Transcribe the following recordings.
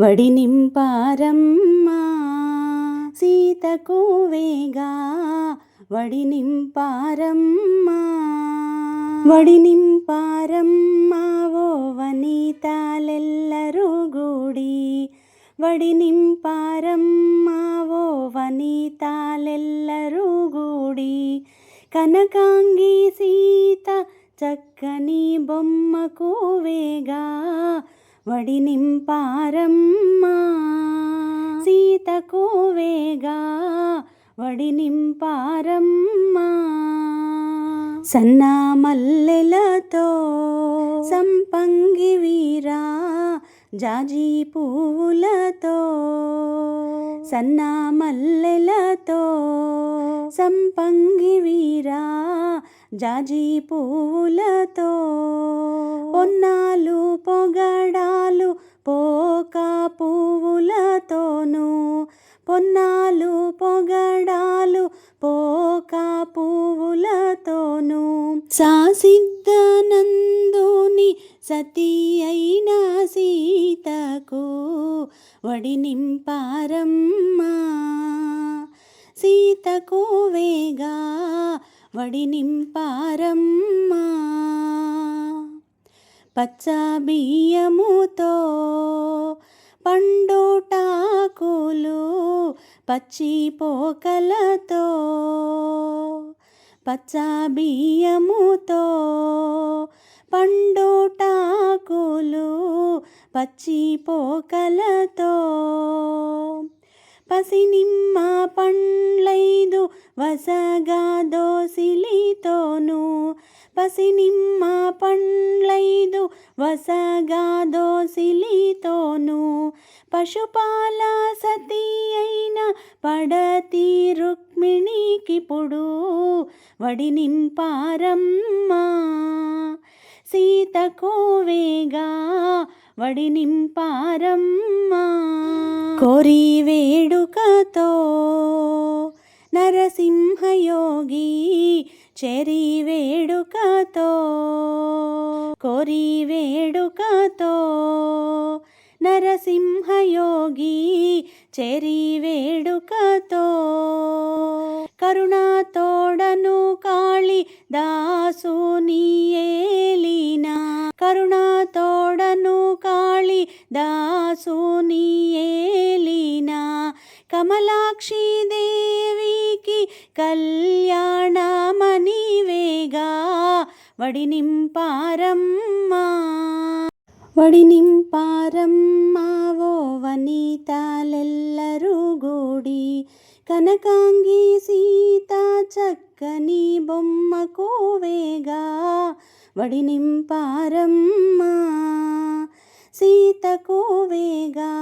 వడి నింపారమ్మా సీతకు వేగా. వడి నింపారమ్మా వడి నింపారమ్మా ఓ వనితాలెల్లరూ గూడి. వడి నింపారమ్మా ఓ వనితాలెల్లరూ గూడి. కనకాంగి సీత చక్కని బొమ్మకు వేగా. వడి నింపారమ్మా సీతకు వేగా వడి నింపారమ్మా సన్నా మల్లెలతో సంపంగి వీరా జాజి పువ్వులతో. సన్నా మల్లెలతో సంపంగి వీరా జాజి పువ్వులతో. పొన్నాలు పొగ పువ్వులతోనూ పొన్నాలు పొగడాలు పోక పువ్వులతోనూ. సాసిద్ధనందుని సతీ అయిన సీతకు వడి నింపారమ్మా. సీతకు వేగా వడి నింపారమ్మా. పచ్చ బియ్యముతో పండుటాకులు పచ్చి పోకలతో పచ్చ బియ్యముతో. పండుటాకులు పచ్చి పోకలతో పసినిమ్మ పండ్లైదు వసగా దోసిలితోను. పసినిమ్మ పండ్లైదు వసగా దోసిలితోను పశుపాల సతీ అయిన పడతి రుక్మిణికిప్పుడు వడి నింపారమ్మా. సీతకు వేగా వడి నింపారమ్మా. కోరి వేడుకతో నరసింహయోగి చెరి వేడుకతో కోరి వేడుకతో నరసింహయోగి చెరి వేడుకతో కరుణాతోడను కాళి దాసుని ఏలిన కరుణాతోడను కాళి దాసుని ఏలిన కమలాక్షి దేవికి కల్ వడి నింపారమ్మా. వడి నింపారమ్మా ఓ వనితాలెల్లరూ గూడి. కనకాంగి సీత చక్కని బొమ్మకు వేగా వడి నింపారమ్మా సీతకు వేగా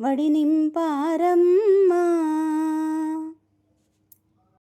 వడి నింపారమ్మా